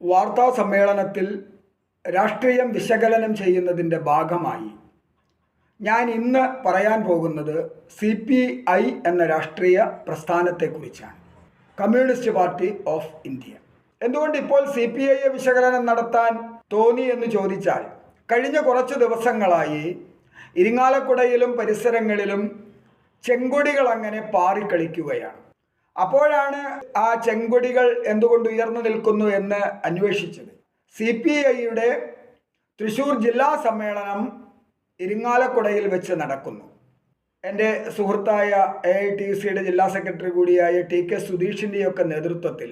വാർത്താ സമ്മേളനത്തിൽ രാഷ്ട്രീയം വിശകലനം ചെയ്യുന്നതിന്റെ ഭാഗമായി ഞാൻ ഇന്ന് പറയാൻ പോകുന്നത് സി പി ഐ എന്ന രാഷ്ട്രീയ പ്രസ്ഥാനത്തെക്കുറിച്ചാണ്. Communist party of India. എന്തുകൊണ്ട് ഇപ്പോൾ സി പി ഐയെ വിശകലനം നടത്താൻ തോന്നി എന്ന് ചോദിച്ചാൽ കഴിഞ്ഞ കുറച്ച് ദിവസങ്ങളായി ഇരിങ്ങാലക്കുടയിലും പരിസരങ്ങളിലും ചെങ്കൊടികൾ അങ്ങനെ പാറിക്കളിക്കുകയാണ്. അപ്പോഴാണ് ആ ചെങ്കൊടികൾ എന്തുകൊണ്ട് ഉയർന്നു നിൽക്കുന്നു എന്ന് അന്വേഷിച്ചത്. സി പി ഐയുടെ തൃശൂർ ജില്ലാ സമ്മേളനം ഇരിങ്ങാലക്കുടയിൽ വെച്ച് നടക്കുന്നു. എന്റെ സുഹൃത്തായ എ ഐ ടി സിയുടെ ജില്ലാ സെക്രട്ടറി കൂടിയായ ടി കെ സുധീഷിന്റെയൊക്കെ നേതൃത്വത്തിൽ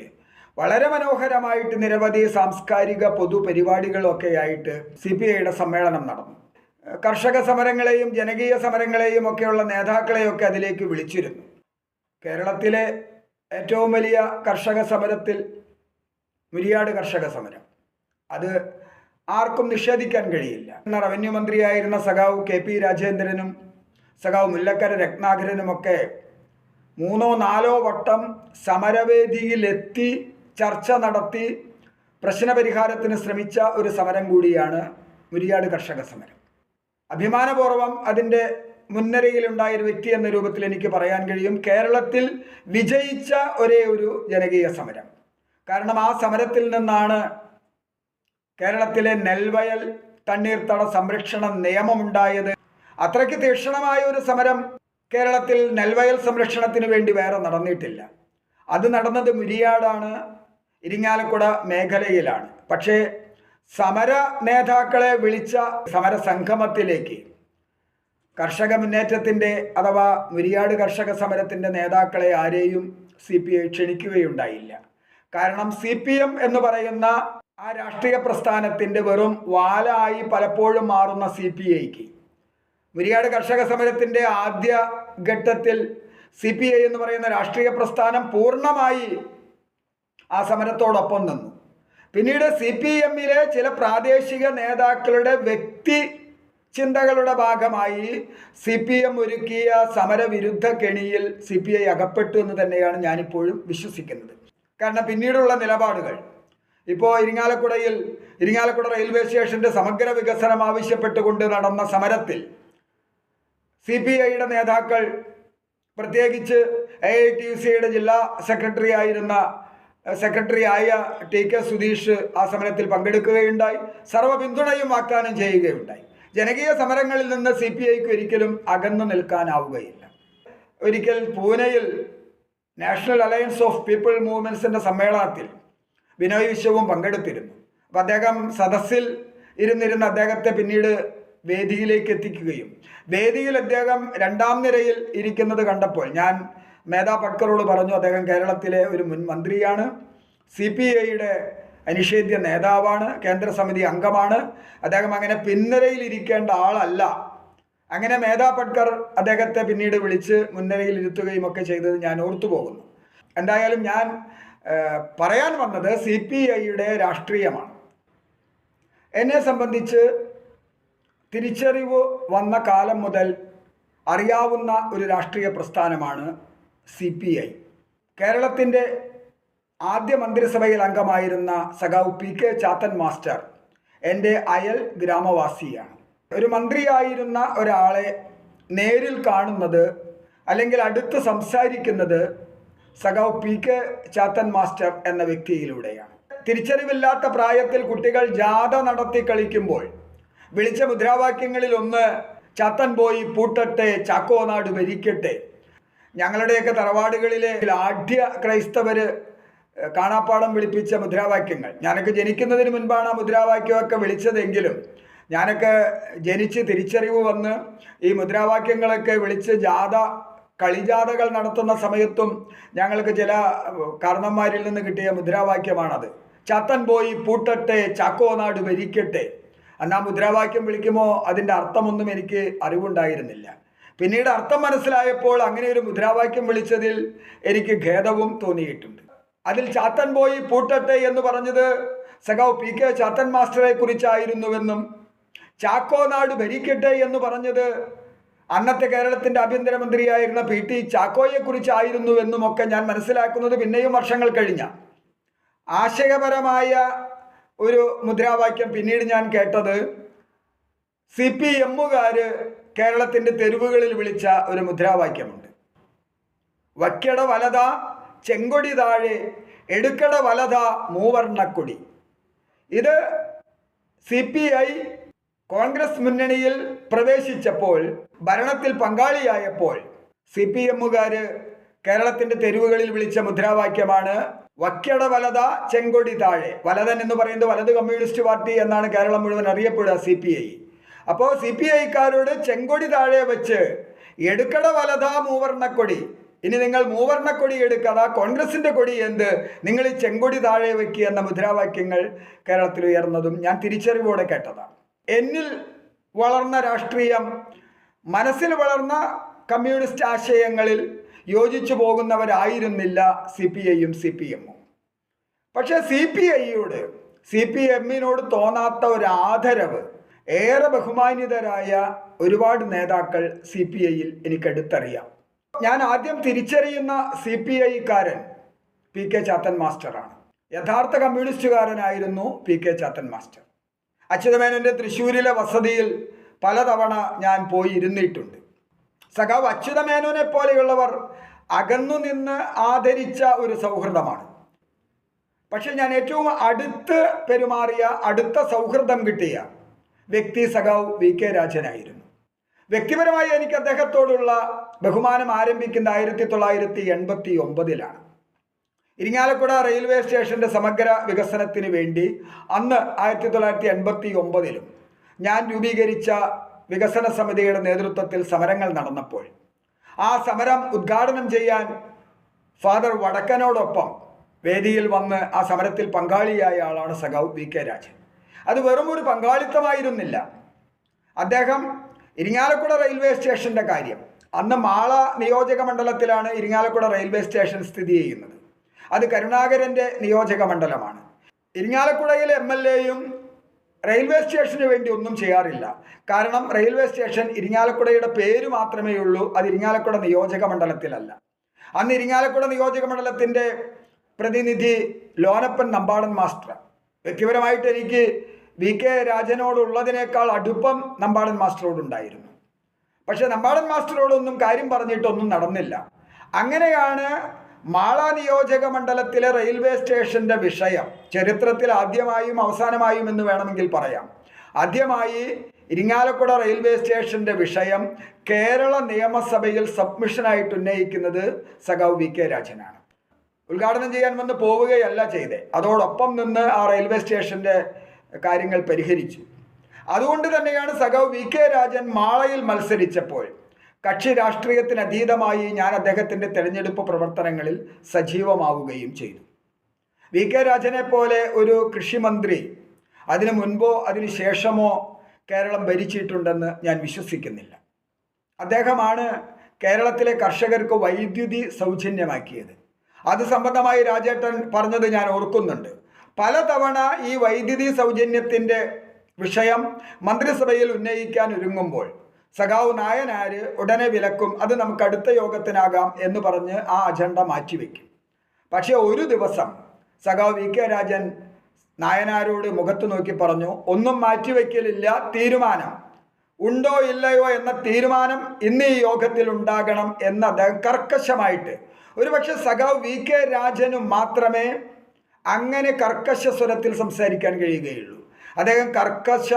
വളരെ മനോഹരമായിട്ട് നിരവധി സാംസ്കാരിക പൊതുപരിപാടികളൊക്കെ ആയിട്ട് സി പി ഐയുടെ സമ്മേളനം നടന്നു. കർഷക സമരങ്ങളെയും ജനകീയ സമരങ്ങളെയും ഒക്കെയുള്ള നേതാക്കളെയൊക്കെ അതിലേക്ക് വിളിച്ചിരുന്നു. കേരളത്തിലെ ഏറ്റവും വലിയ കർഷക സമരത്തിൽ മുരിയാട് കർഷക സമരം. അത് ആർക്കും നിഷേധിക്കാൻ കഴിയില്ല. എന്ന റവന്യൂ മന്ത്രിയായിരുന്ന സഖാവ് കെ പി രാജേന്ദ്രനും സഖാവ് മുല്ലക്കര രത്നാകരനുമൊക്കെ മൂന്നോ നാലോ വട്ടം സമരവേദിയിലെത്തി ചർച്ച നടത്തി പ്രശ്നപരിഹാരത്തിന് ശ്രമിച്ച ഒരു സമരം കൂടിയാണ് മുരിയാട് കർഷക സമരം. അഭിമാനപൂർവം അതിന്റെ മുൻനിരയിലുണ്ടായ ഒരു വ്യക്തി എന്ന രൂപത്തിൽ എനിക്ക് പറയാൻ കഴിയും. കേരളത്തിൽ വിജയിച്ച ഒരേ ഒരു ജനകീയ സമരം. കാരണം ആ സമരത്തിൽ നിന്നാണ് കേരളത്തിലെ നെൽവയൽ തണ്ണീർത്തട സംരക്ഷണ നിയമമുണ്ടായത്. അത്രയ്ക്ക് തീക്ഷണമായ ഒരു സമരം കേരളത്തിൽ നെൽവയൽ സംരക്ഷണത്തിന് വേണ്ടി വേറെ നടന്നിട്ടില്ല. അത് നടന്നത് മുരിയാടാണ് ഇരിങ്ങാലക്കുട മേഖലയിലാണ്. പക്ഷേ സമര നേതാക്കളെ വിളിച്ച സമര സംഗമത്തിലേക്ക് കർഷക മുന്നേറ്റത്തിന്റെ അഥവാ മുരിയാട് കർഷക സമരത്തിന്റെ നേതാക്കളെ ആരെയും സി പി ഐ ക്ഷണിക്കുകയുണ്ടായില്ല. കാരണം സി പി എം എന്ന് പറയുന്ന ആ രാഷ്ട്രീയ പ്രസ്ഥാനത്തിന്റെ വെറും വാലായി പലപ്പോഴും മാറുന്ന സി പി ഐക്ക് മുരിയാട് കർഷക സമരത്തിന്റെ ആദ്യ ഘട്ടത്തിൽ സി പി ഐ എന്ന് പറയുന്ന രാഷ്ട്രീയ പ്രസ്ഥാനം പൂർണമായി ആ സമരത്തോടൊപ്പം നിന്നു. പിന്നീട് സി പി എമ്മിലെ ചില പ്രാദേശിക നേതാക്കളുടെ വ്യക്തി ചിന്തകളുടെ ഭാഗമായി സി പി എം ഒരുക്കിയ സമരവിരുദ്ധ കെണിയിൽ സി പി ഐ അകപ്പെട്ടു എന്ന് തന്നെയാണ് ഞാനിപ്പോഴും വിശ്വസിക്കുന്നത്. കാരണം പിന്നീടുള്ള നിലപാടുകൾ. ഇപ്പോൾ ഇരിങ്ങാലക്കുടയിൽ ഇരിങ്ങാലക്കുട റെയിൽവേ സ്റ്റേഷന്റെ സമഗ്ര വികസനം ആവശ്യപ്പെട്ടുകൊണ്ട് നടന്ന സമരത്തിൽ സി പി ഐയുടെ നേതാക്കൾ പ്രത്യേകിച്ച് എ ഐ ടി യു സിയുടെ ജില്ലാ സെക്രട്ടറി ആയിരുന്ന സെക്രട്ടറി ആയ ടി കെ സുധീഷ് ആ സമരത്തിൽ പങ്കെടുക്കുകയുണ്ടായി. സർവ പിന്തുണയും വാഗ്ദാനം ചെയ്യുകയുണ്ടായി. ജനകീയ സമരങ്ങളിൽ നിന്ന് സി പി ഐക്ക് ഒരിക്കലും അകന്നു നിൽക്കാനാവുകയില്ല. ഒരിക്കൽ പൂനെയിൽ നാഷണൽ അലയൻസ് ഓഫ് പീപ്പിൾ മൂവ്മെന്റ്സിന്റെ സമ്മേളനത്തിൽ ബിനോയ് വിശ്വവും പങ്കെടുത്തിരുന്നു. അപ്പം അദ്ദേഹം സദസ്സിൽ ഇരുന്നിരുന്ന അദ്ദേഹത്തെ പിന്നീട് വേദിയിലേക്ക് എത്തിക്കുകയും വേദിയിൽ അദ്ദേഹം രണ്ടാം നിരയിൽ ഇരിക്കുന്നത് കണ്ടപ്പോൾ ഞാൻ മേധാ പട്കറോട് പറഞ്ഞു അദ്ദേഹം കേരളത്തിലെ ഒരു മുൻ മന്ത്രിയാണ്. സി പി ഐയുടെ അനിഷേധ്യ നേതാവാണ് കേന്ദ്ര സമിതി അംഗമാണ്. അദ്ദേഹം അങ്ങനെ പിന്നരയിൽ ഇരിക്കേണ്ട ആളല്ല. അങ്ങനെ മേധാ പട്കർ അദ്ദേഹത്തെ പിന്നീട് വിളിച്ച് മുൻനിരയിൽ ഇരുത്തുകയും ഒക്കെ ചെയ്തത് ഞാൻ ഓർത്തു പോകുന്നു. എന്തായാലും ഞാൻ പറയാൻ വന്നത് സി പി ഐയുടെ രാഷ്ട്രീയമാണ്. എന്നെ സംബന്ധിച്ച് തിരിച്ചറിവ് വന്ന കാലം മുതൽ അറിയാവുന്ന ഒരു രാഷ്ട്രീയ പ്രസ്ഥാനമാണ് സി പി ഐ. കേരളത്തിന്റെ ആദ്യ മന്ത്രിസഭയിൽ അംഗമായിരുന്ന സഖാവ് പി കെ ചാത്തൻ മാസ്റ്റർ എന്റെ അയൽ ഗ്രാമവാസിയാണ്. ഒരു മന്ത്രിയായിരുന്ന ഒരാളെ നേരിൽ കാണുന്നത് അല്ലെങ്കിൽ അടുത്ത് സംസാരിക്കുന്നത് സഖാവ് പി കെ ചാത്തൻ മാസ്റ്റർ എന്ന വ്യക്തിയിലൂടെയാണ്. തിരിച്ചറിവില്ലാത്ത പ്രായത്തിൽ കുട്ടികൾ ജാഥ നടത്തി കളിക്കുമ്പോൾ വിളിച്ച മുദ്രാവാക്യങ്ങളിൽ ഒന്ന് ചാത്തൻ പോയി പൂട്ടട്ടെ ചാക്കോനാട് ഭരിക്കട്ടെ. ഞങ്ങളുടെയൊക്കെ തറവാടുകളിലെ ആഢ്യ ക്രൈസ്തവര് കാണാപ്പാടം വിളിപ്പിച്ച മുദ്രാവാക്യങ്ങൾ. ഞാനൊക്കെ ജനിക്കുന്നതിന് മുൻപാണ് ആ മുദ്രാവാക്യമൊക്കെ വിളിച്ചതെങ്കിലും ഞാനൊക്കെ ജനിച്ച് തിരിച്ചറിവ് വന്ന് ഈ മുദ്രാവാക്യങ്ങളൊക്കെ വിളിച്ച് ജാഥ കളിജാഥകൾ നടത്തുന്ന സമയത്തും ഞങ്ങൾക്ക് ചില കാരണന്മാരിൽ നിന്ന് കിട്ടിയ മുദ്രാവാക്യമാണത്. ചത്തൻ പോയി പൂട്ടട്ടെ ചാക്കോനാട് ഭരിക്കട്ടെ. എന്നാ മുദ്രാവാക്യം വിളിക്കുമ്പോൾ അതിന്റെ അർത്ഥമൊന്നും എനിക്ക് അറിവുണ്ടായിരുന്നില്ല. പിന്നീട് അർത്ഥം മനസ്സിലായപ്പോൾ അങ്ങനെ ഒരു മുദ്രാവാക്യം വിളിച്ചതിൽ എനിക്ക് ഖേദവും തോന്നിയിട്ടുണ്ട്. അതിൽ ചാത്തൻ പോയി പൂട്ടട്ടെ എന്ന് പറഞ്ഞത് സഖാവ് പി കെ ചാത്തൻ മാസ്റ്ററെ കുറിച്ചായിരുന്നുവെന്നും ചാക്കോ നാട് ഭരിക്കട്ടെ എന്ന് പറഞ്ഞത് അന്നത്തെ കേരളത്തിന്റെ ആഭ്യന്തരമന്ത്രിയായിരുന്ന പി ടി ചാക്കോയെ കുറിച്ചായിരുന്നുവെന്നും ഒക്കെ ഞാൻ മനസ്സിലാക്കുന്നത് പിന്നെയും വർഷങ്ങൾ കഴിഞ്ഞ. ആശയപരമായ ഒരു മുദ്രാവാക്യം പിന്നീട് ഞാൻ കേട്ടത് സി പി എമ്മുകാർ കേരളത്തിന്റെ തെരുവുകളിൽ വിളിച്ച ഒരു മുദ്രാവാക്യമുണ്ട്. വക്കട വലത ചെങ്കൊടി താഴെ എടുക്കട വലത മൂവർണക്കൊടി ഇത് സി പി ഐ കോൺഗ്രസ് മുന്നണിയിൽ പ്രവേശിച്ചപ്പോൾ ഭരണത്തിൽ പങ്കാളിയായപ്പോൾ സി പി എമ്മുകാർ കേരളത്തിന്റെ തെരുവുകളിൽ വിളിച്ച മുദ്രാവാക്യമാണ് വക്കട വലത ചെങ്കൊടി താഴെ. വലതൻ എന്ന് പറയുന്നത് വലത് കമ്മ്യൂണിസ്റ്റ് പാർട്ടി എന്നാണ് കേരളം മുഴുവൻ അറിയപ്പെടുക സി പി ഐ. അപ്പോൾ സി പി ഐക്കാരോട് ചെങ്കൊടി താഴെ വെച്ച് എടുക്കട വലത മൂവർണക്കൊടി ഇനി നിങ്ങൾ മൂവർണക്കൊടി ആ കോൺഗ്രസിന്റെ കൊടി എന്ത്? നിങ്ങൾ ഈ ചെങ്കൊടി താഴെ വെക്കുക എന്ന മുദ്രാവാക്യങ്ങൾ കേരളത്തിൽ ഉയർന്നതും ഞാൻ തിരിച്ചറിവോടെ കേട്ടതാണ്. എന്നിൽ വളർന്ന രാഷ്ട്രീയം മനസ്സിൽ വളർന്ന കമ്മ്യൂണിസ്റ്റ് ആശയങ്ങളിൽ യോജിച്ചു പോകുന്നവരായിരുന്നില്ല സി പി ഐയും സി പി എമ്മും. പക്ഷേ സി പി ഐയോട് സി പി എമ്മിനോട് തോന്നാത്ത ഒരു ആദരവ് ഏറെ ബഹുമാനിതരായ ഒരുപാട് നേതാക്കൾ സി പി ഐയിൽ എനിക്കടുത്തറിയാം. ഞാൻ ആദ്യം തിരിച്ചറിയുന്ന സി പി ഐക്കാരൻ പി കെ ചാത്തൻ മാസ്റ്ററാണ്. യഥാർത്ഥ കമ്മ്യൂണിസ്റ്റുകാരനായിരുന്നു പി കെ ചാത്തൻ മാസ്റ്റർ. അച്യുതമേനന്റെ തൃശ്ശൂരിലെ വസതിയിൽ പലതവണ ഞാൻ പോയി ഇരുന്നിട്ടുണ്ട് സഖാവ് അച്യുതമേനോനെ പോലെയുള്ളവർ അകന്നു നിന്ന് ആദരിച്ച ഒരു സൗഹൃദമാണ്. പക്ഷെ ഞാൻ ഏറ്റവും അടുത്ത് പെരുമാറിയ അടുത്ത സൗഹൃദം കിട്ടിയ വ്യക്തി സഖാവ് വി കെ രാജനായിരുന്നു. വ്യക്തിപരമായി എനിക്ക് അദ്ദേഹത്തോടുള്ള ബഹുമാനം ആരംഭിക്കുന്നത് ആയിരത്തി തൊള്ളായിരത്തി എൺപത്തി ഒമ്പതിലാണ് ഇരിങ്ങാലക്കുട റെയിൽവേ സ്റ്റേഷന്റെ സമഗ്ര വികസനത്തിന് വേണ്ടി അന്ന് ആയിരത്തി തൊള്ളായിരത്തി എൺപത്തി ഒമ്പതിലും ഞാൻ രൂപീകരിച്ച വികസന സമിതിയുടെ നേതൃത്വത്തിൽ സമരങ്ങൾ നടന്നപ്പോൾ ആ സമരം ഉദ്ഘാടനം ചെയ്യാൻ ഫാദർ വടക്കനോടൊപ്പം വേദിയിൽ വന്ന് ആ സമരത്തിൽ പങ്കാളിയായ ആളാണ് സഖാവ് വി കെ രാജൻ. അത് വെറും ഒരു പങ്കാളിത്തമായിരുന്നില്ല. അദ്ദേഹം ഇരിങ്ങാലക്കുട റെയിൽവേ സ്റ്റേഷന്റെ കാര്യം. അന്ന് മാള നിയോജക മണ്ഡലത്തിലാണ് ഇരിങ്ങാലക്കുട റെയിൽവേ സ്റ്റേഷൻ സ്ഥിതി ചെയ്യുന്നത്. അത് കരുണാകരന്റെ നിയോജക മണ്ഡലമാണ്. ഇരിങ്ങാലക്കുടയിലെ എം എൽ എയും റെയിൽവേ സ്റ്റേഷന് വേണ്ടി ഒന്നും ചെയ്യാറില്ല. കാരണം റെയിൽവേ സ്റ്റേഷൻ ഇരിങ്ങാലക്കുടയുടെ പേര് മാത്രമേ ഉള്ളൂ അത് ഇരിങ്ങാലക്കുട നിയോജക മണ്ഡലത്തിലല്ല. അന്ന് ഇരിങ്ങാലക്കുട നിയോജക മണ്ഡലത്തിന്റെ പ്രതിനിധി ലോനപ്പൻ നമ്പാടൻ മാസ്റ്റർ. വ്യക്തിപരമായിട്ട് എനിക്ക് വി കെ രാജനോടുള്ളതിനേക്കാൾ അടുപ്പം നമ്പാടൻ മാസ്റ്ററോടുണ്ടായിരുന്നു. പക്ഷെ നമ്പാടൻ മാസ്റ്ററോടൊന്നും കാര്യം പറഞ്ഞിട്ടൊന്നും നടന്നില്ല. അങ്ങനെയാണ് മാള നിയോജക മണ്ഡലത്തിലെ റെയിൽവേ സ്റ്റേഷന്റെ വിഷയം ചരിത്രത്തിൽ ആദ്യമായും അവസാനമായും എന്ന് വേണമെങ്കിൽ പറയാം. ആദ്യമായി ഇരിങ്ങാലക്കുട റെയിൽവേ സ്റ്റേഷന്റെ വിഷയം കേരള നിയമസഭയിൽ സബ്മിഷനായിട്ട് ഉന്നയിക്കുന്നത് സഖാവ് വി കെ രാജനാണ്. ഉദ്ഘാടനം ചെയ്യാൻ വന്ന് പോവുകയല്ല ചെയ്തേ. അതോടൊപ്പം നിന്ന് ആ റെയിൽവേ സ്റ്റേഷന്റെ കാര്യങ്ങൾ പരിഹരിച്ചു. അതുകൊണ്ട് തന്നെയാണ് സഖാവ് വി കെ രാജൻ മാളയിൽ മത്സരിച്ചപ്പോൾ കക്ഷി രാഷ്ട്രീയത്തിന് അതീതമായി ഞാൻ അദ്ദേഹത്തിന്റെ തെരഞ്ഞെടുപ്പ് പ്രവർത്തനങ്ങളിൽ സജീവമാവുകയും ചെയ്തു. വി കെ രാജനെ പോലെ ഒരു കൃഷിമന്ത്രി അതിനു മുൻപോ അതിനു ശേഷമോ കേരളം ഭരിച്ചിട്ടുണ്ടെന്ന് ഞാൻ വിശ്വസിക്കുന്നില്ല. അദ്ദേഹമാണ് കേരളത്തിലെ കർഷകർക്ക് വൈദ്യുതി സൗജന്യമാക്കിയത്. അത് സംബന്ധമായി രാജേട്ടൻ പറഞ്ഞത് ഞാൻ ഓർക്കുന്നുണ്ട്. പലതവണ ഈ വൈദ്യുതി സൗജന്യത്തിന്റെ വിഷയം മന്ത്രിസഭയിൽ ഉന്നയിക്കാൻ ഒരുങ്ങുമ്പോൾ സഖാവ് നായനാര് ഉടനെ വിലക്കും അത് നമുക്ക് അടുത്ത യോഗത്തിനാകാം എന്ന് പറഞ്ഞ് ആ അജണ്ട മാറ്റിവെക്കും പക്ഷേ ഒരു ദിവസം സഖാവ് വി കെ രാജൻ നായനാരോട് മുഖത്ത് നോക്കി പറഞ്ഞു ഒന്നും മാറ്റിവെക്കലില്ല തീരുമാനം. ഉണ്ടോ ഇല്ലയോ എന്ന തീരുമാനം ഇന്ന് ഈ യോഗത്തിൽ ഉണ്ടാകണം എന്ന് കർക്കശമായിട്ട്. ഒരുപക്ഷെ സഖാവ് വി കെ രാജനു മാത്രമേ അങ്ങനെ കർക്കശ സ്വരത്തിൽ സംസാരിക്കാൻ കഴിയുകയുള്ളൂ. അദ്ദേഹം കർക്കശ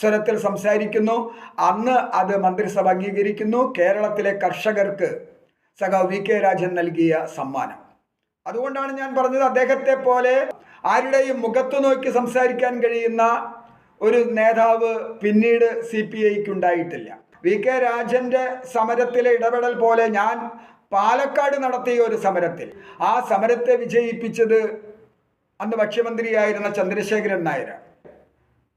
സ്വരത്തിൽ സംസാരിക്കുന്നു. അന്ന് അത് മന്ത്രിസഭ അംഗീകരിക്കുന്നു. കേരളത്തിലെ കർഷകർക്ക് സഖാവ് വി കെ രാജൻ നൽകിയ സമ്മാനം. അതുകൊണ്ടാണ് ഞാൻ പറഞ്ഞത് അദ്ദേഹത്തെ പോലെ ആരുടെയും മുഖത്തു നോക്കി സംസാരിക്കാൻ കഴിയുന്ന ഒരു നേതാവ് പിന്നീട് സി പി ഐക്ക് ഉണ്ടായിട്ടില്ല വി കെ രാജന്റെ സമരത്തിലെ ഇടപെടൽ പോലെ ഞാൻ പാലക്കാട് നടത്തിയ ഒരു സമരത്തിൽ. ആ സമരത്തെ വിജയിപ്പിച്ചത് അന്ന് ഭക്ഷ്യമന്ത്രിയായിരുന്ന ചന്ദ്രശേഖരൻ നായർ.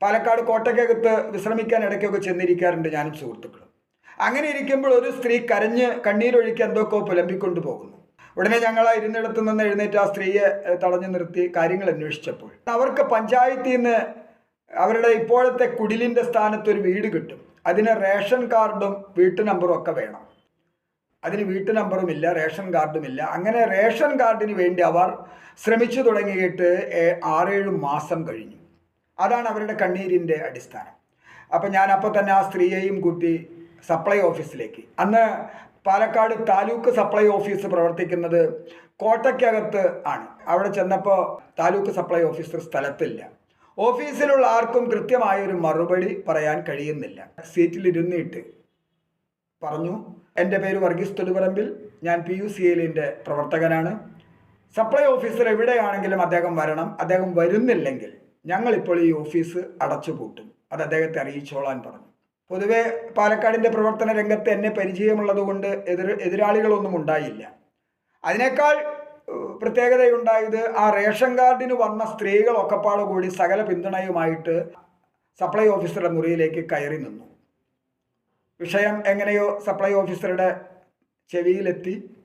പാലക്കാട് കോട്ടയ്ക്കകത്ത് വിശ്രമിക്കാൻ ഇടയ്ക്കൊക്കെ ചെന്നിരിക്കാറുണ്ട് ഞാനും സുഹൃത്തുക്കളും. അങ്ങനെ ഇരിക്കുമ്പോൾ ഒരു സ്ത്രീ കരഞ്ഞ് കണ്ണീരൊഴുക്കി എന്തൊക്കെ പുലമ്പിക്കൊണ്ട് പോകുന്നു. ഉടനെ ഞങ്ങൾ ഇരുന്നിടത്ത് നിന്ന് എഴുന്നേറ്റ് ആ സ്ത്രീയെ തടഞ്ഞു നിർത്തി കാര്യങ്ങൾ അന്വേഷിച്ചപ്പോൾ. അവർക്ക് പഞ്ചായത്തിൽ നിന്ന് അവരുടെ ഇപ്പോഴത്തെ കുടിലിന്റെ സ്ഥാനത്ത് ഒരു വീട് കിട്ടും. അതിന് റേഷൻ കാർഡും വീട്ടു നമ്പറും ഒക്കെ വേണം. അതിന് വീട്ടു നമ്പറുമില്ല റേഷൻ കാർഡുമില്ല അങ്ങനെ റേഷൻ കാർഡിന് വേണ്ടി അവർ ശ്രമിച്ചു തുടങ്ങിയിട്ട് ആറേഴ് മാസം കഴിഞ്ഞു. അതാണ് അവരുടെ കണ്ണീരിന്റെ അടിസ്ഥാനം. അപ്പം ഞാൻ അപ്പോൾ തന്നെ ആ സ്ത്രീയെയും കൂട്ടി സപ്ലൈ ഓഫീസിലേക്ക്. അന്ന് പാലക്കാട് താലൂക്ക് സപ്ലൈ ഓഫീസ് പ്രവർത്തിക്കുന്നത് കോട്ടയ്ക്കകത്ത് ആണ്. അവിടെ ചെന്നപ്പോൾ താലൂക്ക് സപ്ലൈ ഓഫീസർ സ്ഥലത്തില്ല. ഓഫീസിലുള്ള ആർക്കും കൃത്യമായൊരു മറുപടി പറയാൻ കഴിയുന്നില്ല. സീറ്റിലിരുന്നിട്ട് പറഞ്ഞു എന്റെ പേര് വർഗീസ് തൊടുപറമ്പിൽ. ഞാൻ പി യു സി എല്ലിന്റെ പ്രവർത്തകനാണ്. സപ്ലൈ ഓഫീസർ എവിടെയാണെങ്കിലും അദ്ദേഹം വരണം. അദ്ദേഹം വരുന്നില്ലെങ്കിൽ ഞങ്ങളിപ്പോൾ ഈ ഓഫീസ് അടച്ചുപൂട്ടും. അത് അദ്ദേഹത്തെ അറിയിച്ചോളാൻ പറഞ്ഞു. പൊതുവേ പാലക്കാടിന്റെ പ്രവർത്തന രംഗത്ത് എന്നെ പരിചയമുള്ളത് കൊണ്ട് എതിർ എതിരാളികളൊന്നും ഉണ്ടായില്ല. അതിനേക്കാൾ പ്രത്യേകതയുണ്ടായത് ആ റേഷൻ കാർഡിന് വന്ന സ്ത്രീകളൊക്കെപ്പാട് കൂടി സകല പിന്തുണയുമായിട്ട് സപ്ലൈ ഓഫീസറുടെ മുറിയിലേക്ക് കയറി നിന്നു. വിഷയം എങ്ങനെയോ സപ്ലൈ ഓഫീസറുടെ ചെവിയിലെത്തി.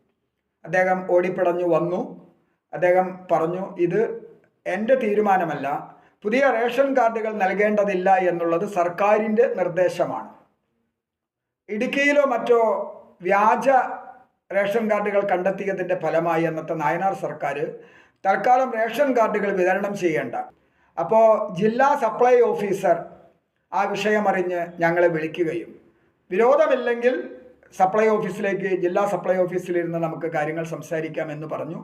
അദ്ദേഹം ഓടിപ്പിടഞ്ഞു വന്നു. അദ്ദേഹം പറഞ്ഞു ഇത് എന്റെ തീരുമാനമല്ല. പുതിയ റേഷൻ കാർഡുകൾ നൽകേണ്ടതില്ല എന്നുള്ളത് സർക്കാരിന്റെ നിർദ്ദേശമാണ്. ഇടുക്കിയിലോ മറ്റോ വ്യാജ റേഷൻ കാർഡുകൾ കണ്ടെത്തിയതിന്റെ ഫലമായി അന്നത്തെ നായനാർ സർക്കാർ തൽക്കാലം റേഷൻ കാർഡുകൾ വിതരണം ചെയ്യേണ്ട. അപ്പോൾ ജില്ലാ സപ്ലൈ ഓഫീസർ ആ വിഷയമറിഞ്ഞ് ഞങ്ങളെ വിളിക്കുകയും വിരോധമില്ലെങ്കിൽ സപ്ലൈ ഓഫീസിലേക്ക് ജില്ലാ സപ്ലൈ ഓഫീസിലിരുന്ന് നമുക്ക് കാര്യങ്ങൾ സംസാരിക്കാം എന്ന് പറഞ്ഞു.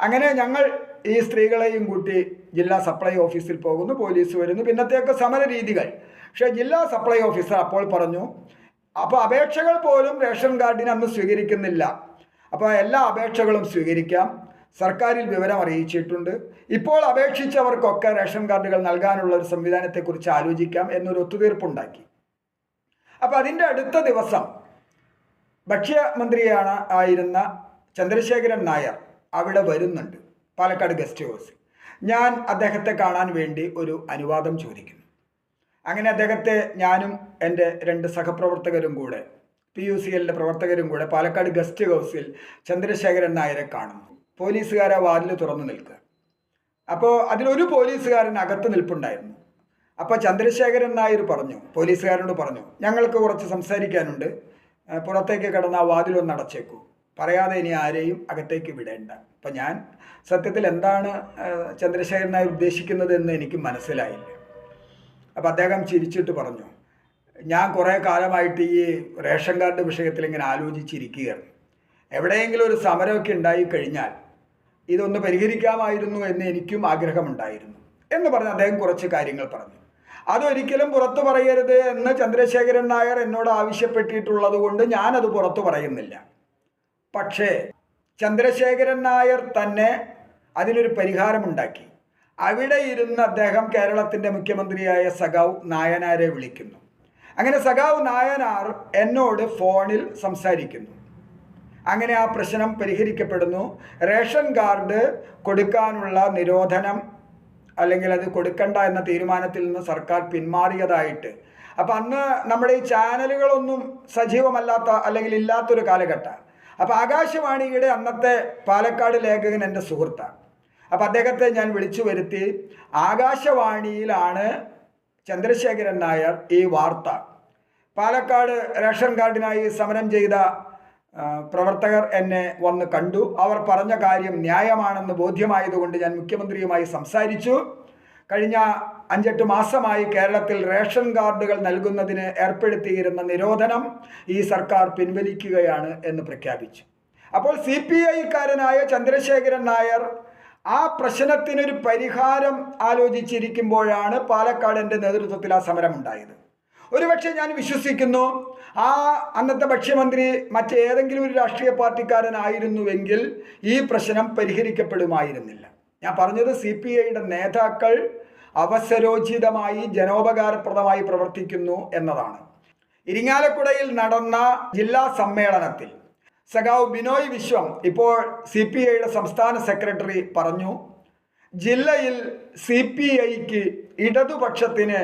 അങ്ങനെ ഞങ്ങൾ ഈ സ്ത്രീകളെയും കൂട്ടി ജില്ലാ സപ്ലൈ ഓഫീസിൽ പോകുന്നു പോലീസ് വരുന്നു. പിന്നത്തെയൊക്കെ സമര രീതികൾ പക്ഷേ ജില്ലാ സപ്ലൈ ഓഫീസർ അപ്പോൾ പറഞ്ഞു അപ്പോൾ അപേക്ഷകൾ പോലും റേഷൻ കാർഡിന് അന്ന് സ്വീകരിക്കുന്നില്ല. അപ്പോൾ എല്ലാ അപേക്ഷകളും സ്വീകരിക്കാം. സർക്കാരിൽ വിവരം അറിയിച്ചിട്ടുണ്ട്. ഇപ്പോൾ അപേക്ഷിച്ചവർക്കൊക്കെ റേഷൻ കാർഡുകൾ നൽകാനുള്ള ഒരു സംവിധാനത്തെക്കുറിച്ച് ആലോചിക്കാം എന്നൊരു ഒത്തുതീർപ്പുണ്ടാക്കി. അപ്പോൾ അതിന്റെ അടുത്ത ദിവസം ഭക്ഷ്യമന്ത്രിയാണ് ആയിരുന്ന ചന്ദ്രശേഖരൻ നായർ അവിടെ വരുന്നുണ്ട് പാലക്കാട് ഗസ്റ്റ് ഹൗസ്. ഞാൻ അദ്ദേഹത്തെ കാണാൻ വേണ്ടി ഒരു അനുവാദം ചോദിക്കുന്നു. അങ്ങനെ അദ്ദേഹത്തെ ഞാനും എന്റെ രണ്ട് സഹപ്രവർത്തകരും കൂടെ പി യു സി എല്ലിന്റെ പ്രവർത്തകരും കൂടെ പാലക്കാട് ഗസ്റ്റ് ഹൗസിൽ ചന്ദ്രശേഖരൻ നായരെ കാണുന്നു. പോലീസുകാരെ വാതിൽ തുറന്നു നിൽക്കുക. അപ്പോൾ അതിലൊരു പോലീസുകാരൻ അകത്ത് നിൽപ്പുണ്ടായിരുന്നു. അപ്പോൾ ചന്ദ്രശേഖരൻ നായർ പറഞ്ഞു പോലീസുകാരനോട് പറഞ്ഞു ഞങ്ങൾക്ക് കുറച്ച് സംസാരിക്കാനുണ്ട്. പുറത്തേക്ക് കിടന്ന ആ വാതിലൊന്ന് പറയാതെ ഇനി ആരെയും അകത്തേക്ക് വിടേണ്ട. അപ്പം ഞാൻ സത്യത്തിൽ എന്താണ് ചന്ദ്രശേഖരൻ നായർ ഉദ്ദേശിക്കുന്നത് എന്ന് എനിക്ക് മനസ്സിലായില്ല. അപ്പം അദ്ദേഹം ചിരിച്ചിട്ട് പറഞ്ഞു ഞാൻ കുറേ കാലമായിട്ട് ഈ റേഷൻ കാർഡ് വിഷയത്തിൽ ഇങ്ങനെ ആലോചിച്ചിരിക്കുകയാണ്. എവിടെയെങ്കിലും ഒരു സമരമൊക്കെ ഉണ്ടായി കഴിഞ്ഞാൽ ഇതൊന്ന് പരിഹരിക്കാമായിരുന്നു എന്ന് എനിക്കും ആഗ്രഹമുണ്ടായിരുന്നു. എന്ന് പറഞ്ഞ് അദ്ദേഹം കുറച്ച് കാര്യങ്ങൾ പറഞ്ഞു. അതൊരിക്കലും പുറത്തു പറയരുത് എന്ന് ചന്ദ്രശേഖരൻ നായർ എന്നോട് ആവശ്യപ്പെട്ടിട്ടുള്ളത് കൊണ്ട് ഞാനത് പുറത്തു പറയുന്നില്ല. പക്ഷേ ചന്ദ്രശേഖരൻ നായർ തന്നെ അതിനൊരു പരിഹാരമുണ്ടാക്കി. അവിടെ ഇരുന്ന് അദ്ദേഹം കേരളത്തിന്റെ മുഖ്യമന്ത്രിയായ സഖാവ് നായനാരെ വിളിക്കുന്നു. അങ്ങനെ സഖാവ് നായനാർ എന്നോട് ഫോണിൽ സംസാരിക്കുന്നു. അങ്ങനെ ആ പ്രശ്നം പരിഹരിക്കപ്പെടുന്നു. റേഷൻ കാർഡ് കൊടുക്കാനുള്ള നിരോധനം അല്ലെങ്കിൽ അത് കൊടുക്കണ്ട എന്ന തീരുമാനത്തിൽ നിന്ന് സർക്കാർ പിന്മാറിയതായിട്ട്. അപ്പം അന്ന് നമ്മുടെ ഈ ചാനലുകളൊന്നും സജീവമല്ലാത്ത അല്ലെങ്കിൽ ഇല്ലാത്തൊരു കാലഘട്ടം. അപ്പോൾ ആകാശവാണിയുടെ അന്നത്തെ പാലക്കാട് ലേഖകൻ എന്റെ സുഹൃത്താണ് അപ്പം അദ്ദേഹത്തെ ഞാൻ വിളിച്ചു വരുത്തി. ആകാശവാണിയിലാണ് ചന്ദ്രശേഖരൻ നായർ ഈ വാർത്ത. പാലക്കാട് റേഷൻ കാർഡിനായി സമരം ചെയ്ത പ്രവർത്തകർ എന്നെ വന്ന് കണ്ടു. അവർ പറഞ്ഞ കാര്യം ന്യായമാണെന്ന് ബോധ്യമായതുകൊണ്ട് ഞാൻ മുഖ്യമന്ത്രിയുമായി സംസാരിച്ചു. കഴിഞ്ഞ അഞ്ചെട്ട് മാസമായി കേരളത്തിൽ റേഷൻ കാർഡുകൾ നൽകുന്നതിന് ഏർപ്പെടുത്തിയിരുന്ന നിരോധനം ഈ സർക്കാർ പിൻവലിക്കുകയാണ് എന്ന് പ്രഖ്യാപിച്ചു. അപ്പോൾ സി പി ഐക്കാരനായ ചന്ദ്രശേഖരൻ നായർ ആ പ്രശ്നത്തിനൊരു പരിഹാരം ആലോചിച്ചിരിക്കുമ്പോഴാണ് പാലക്കാടിന്റെ നേതൃത്വത്തിൽ ആ സമരമുണ്ടായത്. ഒരുപക്ഷെ ഞാൻ വിശ്വസിക്കുന്നു ആ അന്നത്തെ ഭക്ഷ്യമന്ത്രി മറ്റേതെങ്കിലും ഒരു രാഷ്ട്രീയ പാർട്ടിക്കാരനായിരുന്നുവെങ്കിൽ ഈ പ്രശ്നം പരിഹരിക്കപ്പെടുമായിരുന്നില്ല. ഞാൻ പറഞ്ഞത് സി പി ഐയുടെ നേതാക്കൾ അവസരോചിതമായി ജനോപകാരപ്രദമായി പ്രവർത്തിക്കുന്നു എന്നതാണ്. ഇരിങ്ങാലക്കുടയിൽ നടന്ന ജില്ലാ സമ്മേളനത്തിൽ സഖാവ് ബിനോയ് വിശ്വം ഇപ്പോൾ സി പി ഐയുടെ സംസ്ഥാന സെക്രട്ടറി പറഞ്ഞു ജില്ലയിൽ സി പി ഐക്ക് ഇടതുപക്ഷത്തിന്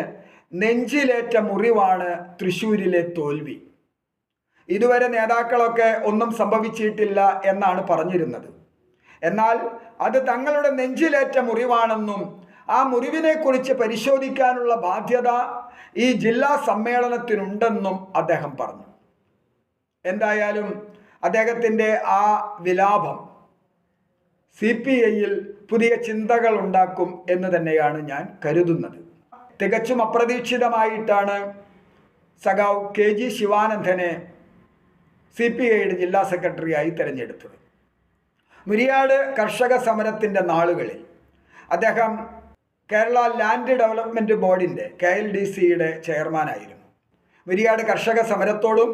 നെഞ്ചിലേറ്റ മുറിവാണ് തൃശൂരിലെ തോൽവി. ഇതുവരെ നേതാക്കളൊക്കെ ഒന്നും സംഭവിച്ചിട്ടില്ല എന്നാണ് പറഞ്ഞിരുന്നത്. എന്നാൽ അത് തങ്ങളുടെ നെഞ്ചിലേറ്റ മുറിവാണെന്നും ആ മുറിവിനെക്കുറിച്ച് പരിശോധിക്കാനുള്ള ബാധ്യത ഈ ജില്ലാ സമ്മേളനത്തിനുണ്ടെന്നും അദ്ദേഹം പറഞ്ഞു. എന്തായാലും അദ്ദേഹത്തിന്റെ ആ വിലാപം സി പി ഐയിൽ പുതിയ ചിന്തകൾ ഉണ്ടാക്കും എന്ന് തന്നെയാണ് ഞാൻ കരുതുന്നത്. തികച്ചും അപ്രതീക്ഷിതമായിട്ടാണ് സഖാവ് കെ ജി ശിവാനന്ദനെ സി പി ഐയുടെ ജില്ലാ സെക്രട്ടറിയായി തിരഞ്ഞെടുത്തത്. മുരിയാട് കർഷക സമരത്തിന്റെ നാളുകളിൽ അദ്ദേഹം കേരള ലാൻഡ് ഡെവലപ്മെന്റ് ബോർഡിന്റെ കെ എൽ ഡി സിയുടെ ചെയർമാനായിരുന്നു. മുരിയാട് കർഷക സമരത്തോടും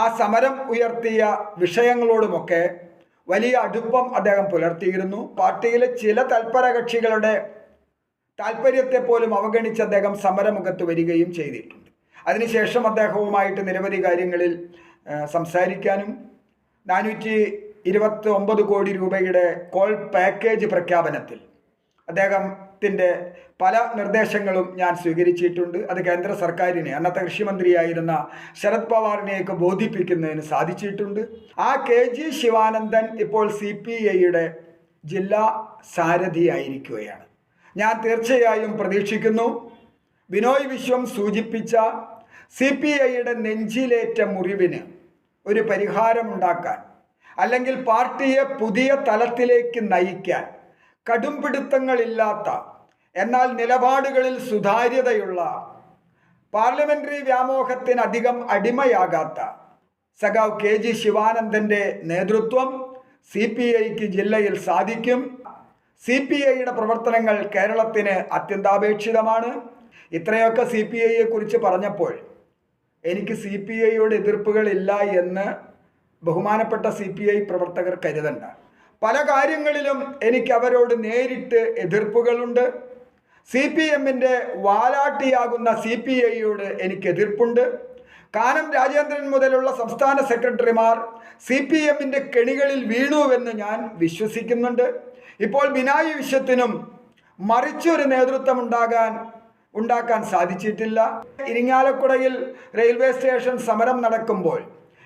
ആ സമരം ഉയർത്തിയ വിഷയങ്ങളോടുമൊക്കെ വലിയ അടുപ്പം അദ്ദേഹം പുലർത്തിയിരുന്നു. പാർട്ടിയിലെ ചില തൽപര കക്ഷികളുടെ താല്പര്യത്തെ പോലും അവഗണിച്ച് അദ്ദേഹം സമരമുഖത്ത് വരികയും ചെയ്തിട്ടുണ്ട്. അതിനുശേഷം അദ്ദേഹവുമായിട്ട് നിരവധി കാര്യങ്ങളിൽ സംസാരിക്കാനും നാനൂറ്റി ഇരുപത്തി ഒമ്പത് കോടി രൂപയുടെ കോൾ പാക്കേജ് പ്രഖ്യാപനത്തിൽ അദ്ദേഹത്തിന്റെ പല നിർദ്ദേശങ്ങളും ഞാൻ സ്വീകരിച്ചിട്ടുണ്ട്. അത് കേന്ദ്ര സർക്കാരിനെ അന്നത്തെ കൃഷിമന്ത്രിയായിരുന്ന ശരത് പവാറിനെയൊക്കെ ബോധിപ്പിക്കുന്നതിന് സാധിച്ചിട്ടുണ്ട്. ആ കെ ജി ശിവാനന്ദൻ ഇപ്പോൾ സി പി ഐയുടെ ജില്ലാ സാരഥിയായിരിക്കുകയാണ്. ഞാൻ തീർച്ചയായും പ്രതീക്ഷിക്കുന്നു. ബിനോയ് വിശ്വം സൂചിപ്പിച്ച സി പി ഐയുടെ നെഞ്ചിലേറ്റ മുറിവിന് ഒരു പരിഹാരമുണ്ടാക്കാൻ അല്ലെങ്കിൽ പാർട്ടിയെ പുതിയ തലത്തിലേക്ക് നയിക്കാൻ കടുംപിടുത്തങ്ങളില്ലാത്ത എന്നാൽ നിലപാടുകളിൽ സുതാര്യതയുള്ള പാർലമെന്ററി വ്യാമോഹത്തിനധികം അടിമയാകാത്ത സഖാവ് കെ ജി ശിവാനന്ദന്റെ നേതൃത്വം സി പി ഐക്ക് ജില്ലയിൽ സാധിക്കും. സി പി ഐയുടെ പ്രവർത്തനങ്ങൾ കേരളത്തിന് അത്യന്താപേക്ഷിതമാണ്. ഇത്രയൊക്കെ സി പി ഐയെ കുറിച്ച് പറഞ്ഞപ്പോൾ എനിക്ക് സി പി ഐയോട് എതിർപ്പുകളില്ല എന്ന് ബഹുമാനപ്പെട്ട സി പി ഐ പ്രവർത്തകർ കരുതണ്ട. പല കാര്യങ്ങളിലും എനിക്ക് അവരോട് നേരിട്ട് എതിർപ്പുകളുണ്ട്. സി പി എമ്മിന്റെ വാലാട്ടിയാകുന്ന സി പി ഐയോട് എനിക്ക് എതിർപ്പുണ്ട്. കാനം രാജേന്ദ്രൻ മുതലുള്ള സംസ്ഥാന സെക്രട്ടറിമാർ സി പി എമ്മിന്റെ കെണികളിൽ വീണുവെന്ന് ഞാൻ വിശ്വസിക്കുന്നുണ്ട്. ഇപ്പോൾ ബിനായി വിശ്വത്തിനും മറിച്ചൊരു നേതൃത്വം ഉണ്ടാകാൻ ഉണ്ടാക്കാൻ സാധിച്ചിട്ടില്ല. ഇരിങ്ങാലക്കുടയിൽ റെയിൽവേ സ്റ്റേഷൻ സമരം നടക്കുമ്പോൾ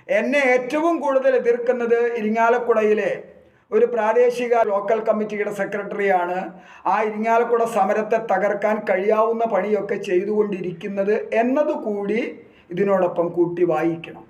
എന്നെ ഏറ്റവും കൂടുതൽ എതിർക്കുന്നത് ഇരിങ്ങാലക്കുടയിലെ ഒരു പ്രാദേശിക ലോക്കൽ കമ്മിറ്റിയുടെ സെക്രട്ടറിയാണ്. ആ ഇരിങ്ങാലക്കുട സമരത്തെ തകർക്കാൻ കഴിയാവുന്ന പണിയൊക്കെ ചെയ്തുകൊണ്ടിരിക്കുന്നത് എന്നതുകൂടി ഇതിനോടൊപ്പം കൂട്ടി വായിക്കണം.